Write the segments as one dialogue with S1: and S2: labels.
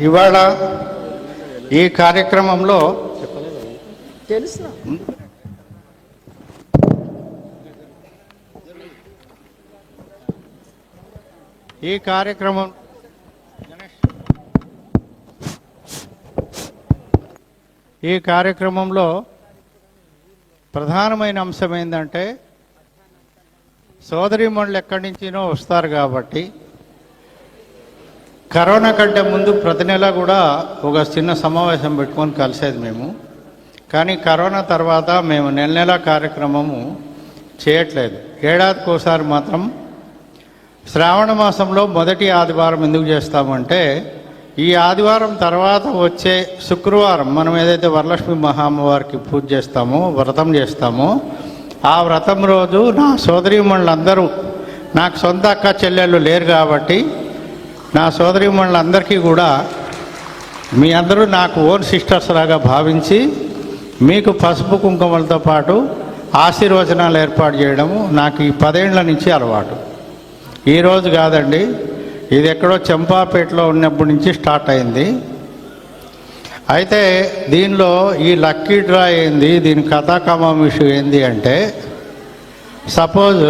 S1: ఇవాళ ఈ కార్యక్రమంలో
S2: తెలుసు
S1: ఈ కార్యక్రమం ఈ కార్యక్రమంలో ప్రధానమైన అంశం ఏంటంటే సోదరిమణులు ఎక్కడి నుంచినో వస్తారు కాబట్టి కరోనా కంటే ముందు ప్రతి నెల కూడా ఒక చిన్న సమావేశం పెట్టుకొని కలిసేది మేము. కానీ కరోనా తర్వాత మేము నెల నెల కార్యక్రమము చేయట్లేదు. ఏడాదికి ఒకసారి మాత్రం శ్రావణ మాసంలో మొదటి ఆదివారం ఎందుకు చేస్తామంటే ఈ ఆదివారం తర్వాత వచ్చే శుక్రవారం మనం ఏదైతే వరలక్ష్మి మహామ్మవారికి పూజ చేస్తామో వ్రతం చేస్తామో ఆ వ్రతం రోజు నా సోదరీమణులందరూ నాకు సొంత అక్క చెల్లెళ్ళు లేరు కాబట్టి నా సోదరీమణులందరికీ కూడా మీ అందరూ నాకు ఓన్ సిస్టర్స్ లాగా భావించి మీకు పసుపు కుంకుమలతో పాటు ఆశీర్వచనాలు ఏర్పాటు చేయడము నాకు ఈ పదేళ్ళ నుంచి అలవాటు. ఈరోజు కాదండి ఇది ఎక్కడో చంపాపేటలో ఉన్నప్పటి నుంచి స్టార్ట్ అయింది. అయితే దీనిలో ఈ లక్కీ డ్రా ఏంది దీని కథాకమం ఇష్యూ ఏంది అంటే సపోజ్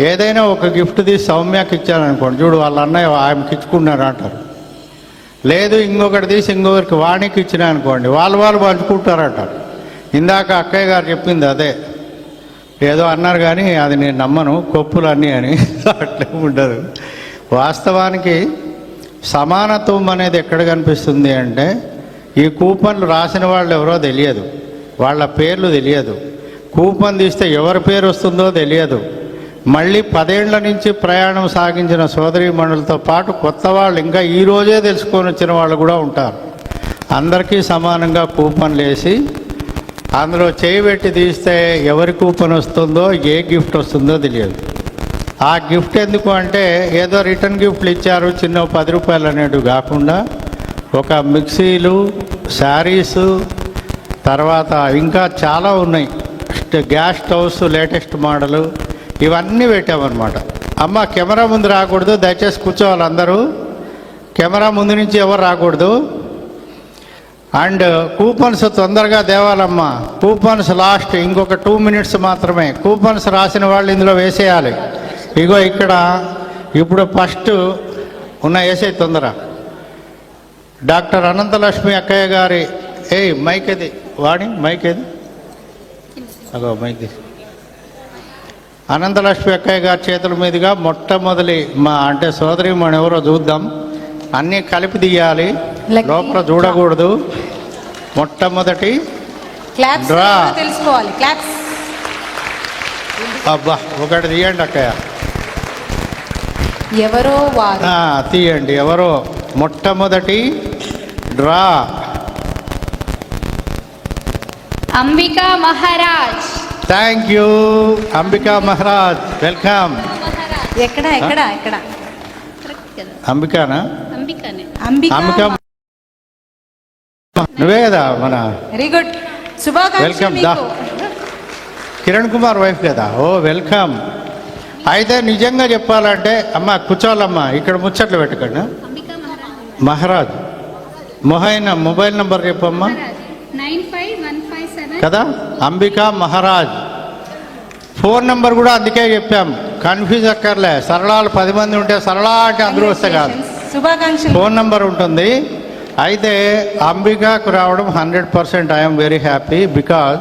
S1: ఏదైనా ఒక గిఫ్ట్ తీసి సౌమ్యకి ఇచ్చారనుకోండి చూడు వాళ్ళ అన్నయ్య ఆమెకి ఇచ్చుకున్నారు అంటారు. లేదు ఇంకొకటి తీసి ఇంకొకరికి వాణికి ఇచ్చిన అనుకోండి వాళ్ళు వాళ్ళు పంచుకుంటారంటారు. ఇందాక అక్కయ్య గారు చెప్పింది అదే. ఏదో అన్నారు కానీ అది నేను నమ్మను కొప్పులు అన్నీ అని. అట్లే ఉండదు. వాస్తవానికి సమానత్వం అనేది ఎక్కడ కనిపిస్తుంది అంటే ఈ కూపన్లు రాసిన వాళ్ళు ఎవరో తెలియదు వాళ్ళ పేర్లు తెలియదు. కూపన్ తీస్తే ఎవరి పేరు వస్తుందో తెలియదు. మళ్ళీ పదేళ్ళ నుంచి ప్రయాణం సాగించిన సోదరీమణులతో పాటు కొత్త వాళ్ళు ఇంకా ఈ రోజే తెలుసుకొని వచ్చిన వాళ్ళు కూడా ఉంటారు. అందరికీ సమానంగా కూపన్లు వేసి అందులో చేయి పెట్టి తీస్తే ఎవరి కూపన్ వస్తుందో ఏ గిఫ్ట్ వస్తుందో తెలియదు. ఆ గిఫ్ట్ ఎందుకు అంటే ఏదో రిటర్న్ గిఫ్ట్లు ఇచ్చారు చిన్న పది రూపాయలు అనేటివి కాకుండా ఒక మిక్సీలు శారీస్ తర్వాత ఇంకా చాలా ఉన్నాయి. గ్యాస్ స్టవ్స్ లేటెస్ట్ మోడలు ఇవన్నీ పెట్టామన్నమాట. అమ్మ కెమెరా ముందు రాకూడదు దయచేసి కూర్చోవాలి అందరూ కెమెరా ముందు నుంచి ఎవరు రాకూడదు. అండ్ కూపన్స్ తొందరగా దేవాలమ్మ కూపన్స్ లాస్ట్ ఇంకొక టూ మినిట్స్ మాత్రమే. కూపన్స్ రాసిన వాళ్ళు ఇందులో వేసేయాలి. ఇగో ఇక్కడ ఇప్పుడు ఫస్ట్ ఉన్న వేసే తొందర. డాక్టర్ అనంతలక్ష్మి అక్కయ్య గారి ఏయ్ మైక్ ఇది వాడి మైక్ ఇది అగో మైక్ ఇది అనంతలక్ష్మి అక్కయ్య గారి చేతుల మీదుగా మొట్టమొదటి మా అంటే సోదరి మనం ఎవరో చూద్దాం. అన్నీ కలిపి తీయాలి. లోపల చూడకూడదు. మొట్టమొదటి.
S2: తెలుసుకోవాలి? క్లాప్స్.
S1: అబ్బా ఒకటి తీయండి అక్కయ్య.
S2: ఎవరో
S1: తీయండి. ఎవరో. మొట్టమొదటి draw.
S3: Ambika Maharaj.
S1: Thank you Ambika Maharaj welcome
S2: ఎక్కడ ఎక్కడ ఎక్కడ?
S1: అంబికానా
S3: అంబికానే.
S2: అంబిక.
S1: నువ్వే కదా మన
S2: వెరీ గుడ్ శుభాకాంక్షలు
S1: Welcome, దా.
S2: మీకు
S1: కిరణ్ కుమార్ వైఫ్ కదా. ఓ వెల్కమ్ అయితే నిజంగా చెప్పాలంటే అమ్మ కూర్చోవాలమ్మా. ఇక్కడ ముచ్చట్లు పెట్టుకోండి.
S3: అంబికా మహారాజ్.
S1: మహారాజ్. మొహైన మొబైల్ నంబర్ చెప్పమ్మా
S3: nine five one five seven
S1: కదా? అంబికా మహారాజ్. ఫోన్ నెంబర్ కూడా అందుకే చెప్పాం. కన్ఫ్యూజ్ అక్కర్లే. సరళాలు పది మంది ఉంటే సరళా అంటే అందరూ వస్తే కాదు. ఫోన్ నెంబర్ ఉంటుంది. అయితే అంబికాకు రావడం hundred percent I'm very happy because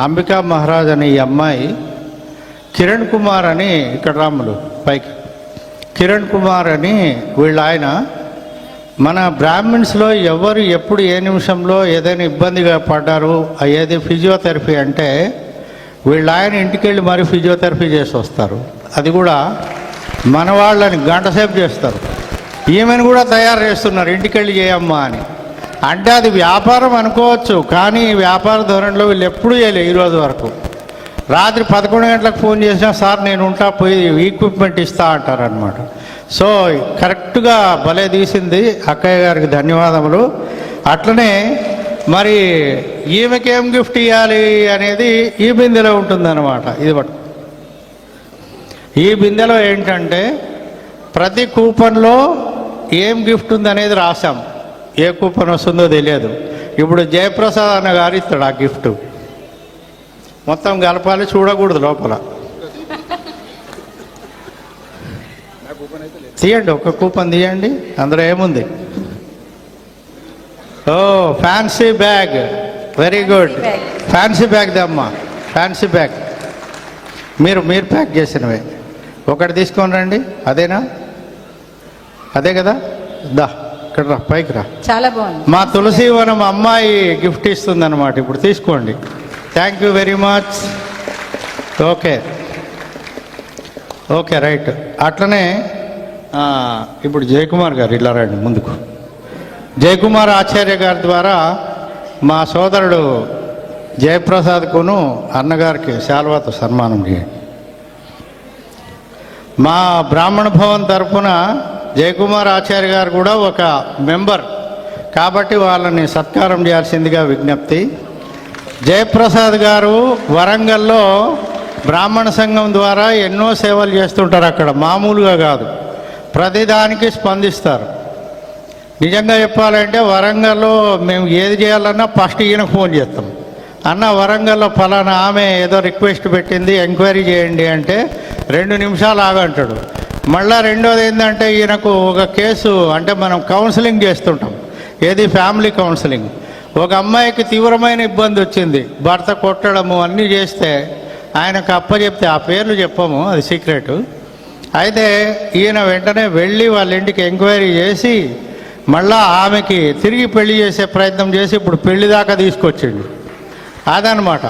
S1: Ambika Maharaj అనే ఈ అమ్మాయి కిరణ్ కుమార్ అని ఇక్కడ రాములు పైకి. కిరణ్ కుమార్ అని వీళ్ళ ఆయన మన బ్రాహ్మిన్స్లో ఎవరు ఎప్పుడు ఏ నిమిషంలో ఏదైనా ఇబ్బందిగా పడ్డారు ఏది ఫిజియోథెరపీ అంటే వీళ్ళ ఆయన ఇంటికి వెళ్ళి మరి ఫిజియోథెరపీ చేసి వస్తారు. అది కూడా మన వాళ్ళని గంటసేపు చేస్తారు. ఈమెను కూడా తయారు చేస్తున్నారు ఇంటికి వెళ్ళి చేయమ్మా అని. అంటే అది వ్యాపారం అనుకోవచ్చు కానీ వ్యాపార ధోరణిలో వీళ్ళు ఎప్పుడూ చేయలేదు ఈరోజు వరకు. రాత్రి పదకొండు గంటలకు ఫోన్ చేసినా సార్ నేను ఉంటా పోయి ఈక్విప్మెంట్ ఇస్తా అంటారనమాట సో కరెక్ట్గా భలే తీసింది అక్కయ్య గారికి ధన్యవాదములు. అట్లనే మరి ఈమెకేం గిఫ్ట్ ఇవ్వాలి అనేది ఈ బిందెలో ఉంటుందన్నమాట. ఇది బట్ ఈ బిందెలో ఏంటంటే ప్రతి కూపన్లో ఏం గిఫ్ట్ ఉంది అనేది ఏ కూపన్ వస్తుందో తెలియదు. ఇప్పుడు జయప్రసాద్ అన్న గారు ఇస్తాడు ఆ గిఫ్ట్. మొత్తం కలపాలి చూడకూడదు లోపల. తీయండి ఒక కూపన్ తీయండి అందులో ఏముంది? ఓ fancy bag. Very good. Fancy bag దమ్మా fancy bag. మీరు మీరు ప్యాక్ చేసినవే. ఒకటి తీసుకొని రండి. అదేనా? అదే కదా? దా ఇక్కడ రా పైకి రా.
S2: చాలా బాగుంది.
S1: మా తులసివనం అమ్మాయి గిఫ్ట్ ఇస్తుంది అనమాట ఇప్పుడు తీసుకోండి. Thank you very much okay okay right అట్లనే ఇప్పుడు జయకుమార్ గారు ఇలా రండి ముందుకు. జయకుమార్ ఆచార్య గారి ద్వారా మా సోదరుడు జయప్రసాద్కును అన్నగారికి శాల్వాతో సన్మానం చేయండి. మా బ్రాహ్మణ భవన్ తరఫున జయకుమార్ ఆచార్య గారు కూడా ఒక మెంబర్. కాబట్టి వాళ్ళని సత్కారం చేయాల్సిందిగా విజ్ఞప్తి. జయప్రసాద్ గారు వరంగల్లో బ్రాహ్మణ సంఘం ద్వారా ఎన్నో సేవలు చేస్తుంటారు అక్కడ. మామూలుగా కాదు. ప్రతిదానికి స్పందిస్తారు. నిజంగా చెప్పాలంటే వరంగల్లో మేము ఏది చేయాలన్నా ఫస్ట్ ఈయనకు ఫోన్ చేస్తాం. అన్న వరంగల్లో ఫలానా ఆమె ఏదో రిక్వెస్ట్ పెట్టింది ఎంక్వైరీ చేయండి అంటే రెండు నిమిషాలు ఆగంటాడు. మళ్ళీ రెండోది ఏంటంటే ఈయనకు ఒక కేసు అంటే మనం కౌన్సిలింగ్ చేస్తుంటాం. ఏది? Family counselling. ఒక అమ్మాయికి తీవ్రమైన ఇబ్బంది వచ్చింది. భర్త కొట్టడము అన్నీ చేస్తే ఆయనకు అప్పచెప్తే ఆ పేర్లు చెప్పము అది సీక్రెట్. అయితే ఈయన వెంటనే వెళ్ళి వాళ్ళ ఇంటికి ఎంక్వైరీ చేసి మళ్ళా ఆమెకి తిరిగి పెళ్ళి చేసే ప్రయత్నం చేసి ఇప్పుడు పెళ్ళి దాకా తీసుకొచ్చిండు. అదనమాట